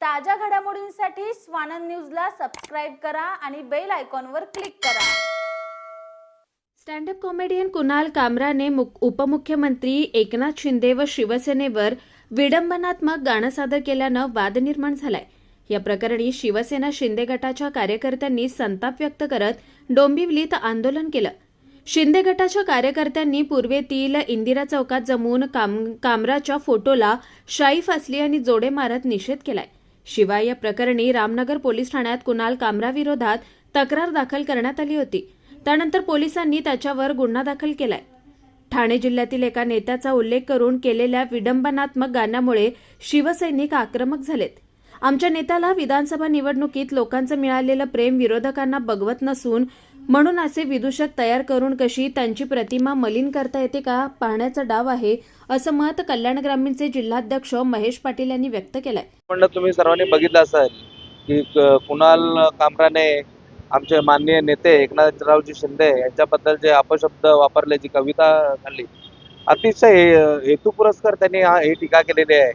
ताज्या घडामोडींसाठी स्वानंद न्यूजला सबस्क्राईब करा आणि बेल आयकॉनवर क्लिक करा. स्टँडअप कॉमेडियन कुणाल कामराने उपमुख्यमंत्री एकनाथ शिंदे व शिवसेनेवर विडंबनात्मक गाणं सादर केल्यानं वाद निर्माण झालाय. या प्रकरणी शिवसेना शिंदे गटाच्या कार्यकर्त्यांनी संताप व्यक्त करत डोंबिवलीत आंदोलन केलं. शिंदे गटाच्या कार्यकर्त्यांनी पूर्वेतील इंदिरा चौकात जमून काम कामराच्या फोटोला शाई फासली आणि जोडे मारत निषेध केलाय. शिवाय या प्रकरणी रामनगर पोलीस ठाण्यात कुणाल कामराविरोधात तक्रार दाखल करण्यात आली होती. त्यानंतर पोलिसांनी त्याच्यावर गुन्हा दाखल केलाय. ठाणे जिल्ह्यातील एका नेत्याचा उल्लेख करून केलेल्या विडंबनात्मक गाण्यामुळे शिवसैनिक आक्रमक झालेत. आमच्या नेत्याला विधानसभा निवडणुकीत लोकांचं मिळालेलं प्रेम विरोधकांना बघवत नसून म्हणून असे विदूषक तयार करून कशी त्यांची प्रतिमा मलिन करता येते का पाहण्याचा डाव आहे असं मत कल्याण ग्रामीणचे जिल्हाध्यक्ष महेश पाटील यांनी व्यक्त केलंय. म्हणलं तुम्ही सर्वांनी बघितलं असेल की कुणाल कामराने आमचे माननीय नेते एकनाथरावजी शिंदे यांच्याबद्दल जे अपशब्द वापरले जी कविता झाली अतिशय हे- हेतुपुरस्कर त्यांनी हे टीका केलेली आहे.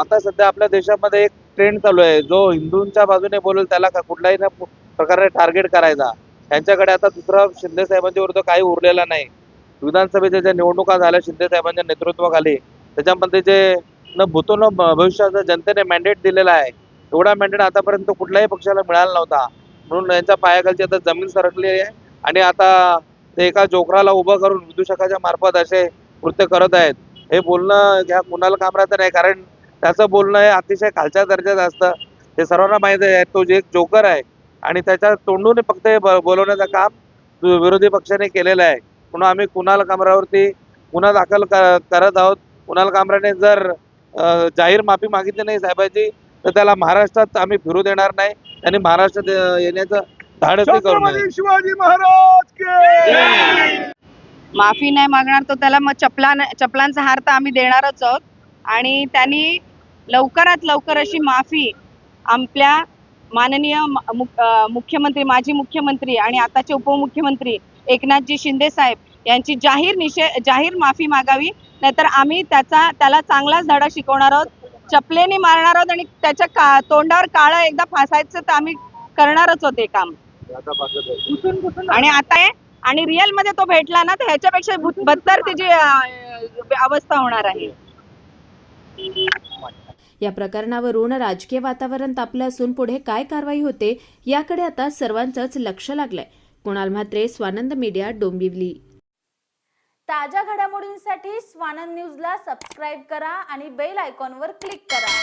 आता सध्या आपल्या देशामध्ये एक ट्रेंड चालू आहे. जो हिंदूंच्या बाजूने बोलेल त्याला कुठल्याही ना प्रकारे टार्गेट करायचा. त्यांच्याकडे आता दुसरा शिंदे साहेबांच्या विरुद्ध काही उरलेला नाही. विधानसभेच्या ज्या निवडणुका झाल्या शिंदे साहेबांच्या नेतृत्वाखाली त्याच्यामध्ये जे न भूतो न भविष्याचा जनतेने मॅन्डेट दिलेला आहे एवढा मॅन्डेट आतापर्यंत कुठल्याही पक्षाला मिळाला नव्हता. म्हणून यांच्या पायाखालची आता जमीन सरकली आहे आणि आता ते एका जोकराला उभं करून विदूषकाच्या मार्फत असे कृत्य करत आहेत. हे बोलणं ह्या कुणाला काम राहतं नाही कारण त्याचं बोलणं हे अतिशय खालच्या दर्जाचं असतं. हे सर्वांना माहिती आहे तो जे एक जोकर आहे आणि त्याच्या तोंडून फक्त हे बोलवण्याचं काम विरोधी पक्षाने केलेलं आहे. म्हणून आम्ही कुणाल कामरावरती गुन्हा दाखल करत आहोत. कुणाल कामराने जर जाहीर माफी मागितली नाही साहेबांची तर त्याला महाराष्ट्रात आम्ही फिरू देणार नाही. त्यांनी महाराष्ट्रात येण्याचं धाडसही करू नये. शिवाजी महाराज के माफी नाही मागणार तर त्याला मग चपला चपलांचा हार तर आम्ही देणारच आहोत. आणि त्यांनी लवकरात लवकर अशी माफी आपल्या माननीय मुख्यमंत्री माजी मुख्यमंत्री आणि आताचे उपमुख्यमंत्री एकनाथजी शिंदे साहेब यांची जाहीर निषे जाहीर माफी मागावी. नाहीतर आम्ही त्याचा त्याला चांगलाच धडा शिकवणार आहोत. चपलेने मारणार आहोत आणि त्याच्या का तोंडावर काळं एकदा फासायचं तर आम्ही करणारच होते काम. आणि आता आहे आणि रिअलमध्ये तो भेटला ना तर ह्याच्यापेक्षा बदतर त्याची अवस्था होणार आहे. या प्रकरणावरून राजकीय वातावरण तापलं असून पुढे काय कारवाई होते याकडे आता सर्वांचंच लक्ष लागलंय. कुणाल म्हात्रे स्वानंद मीडिया डोंबिवली. ताज्या घडामोडींसाठी स्वानंद न्यूजला सबस्क्राईब करा आणि बेल आयकॉनवर क्लिक करा.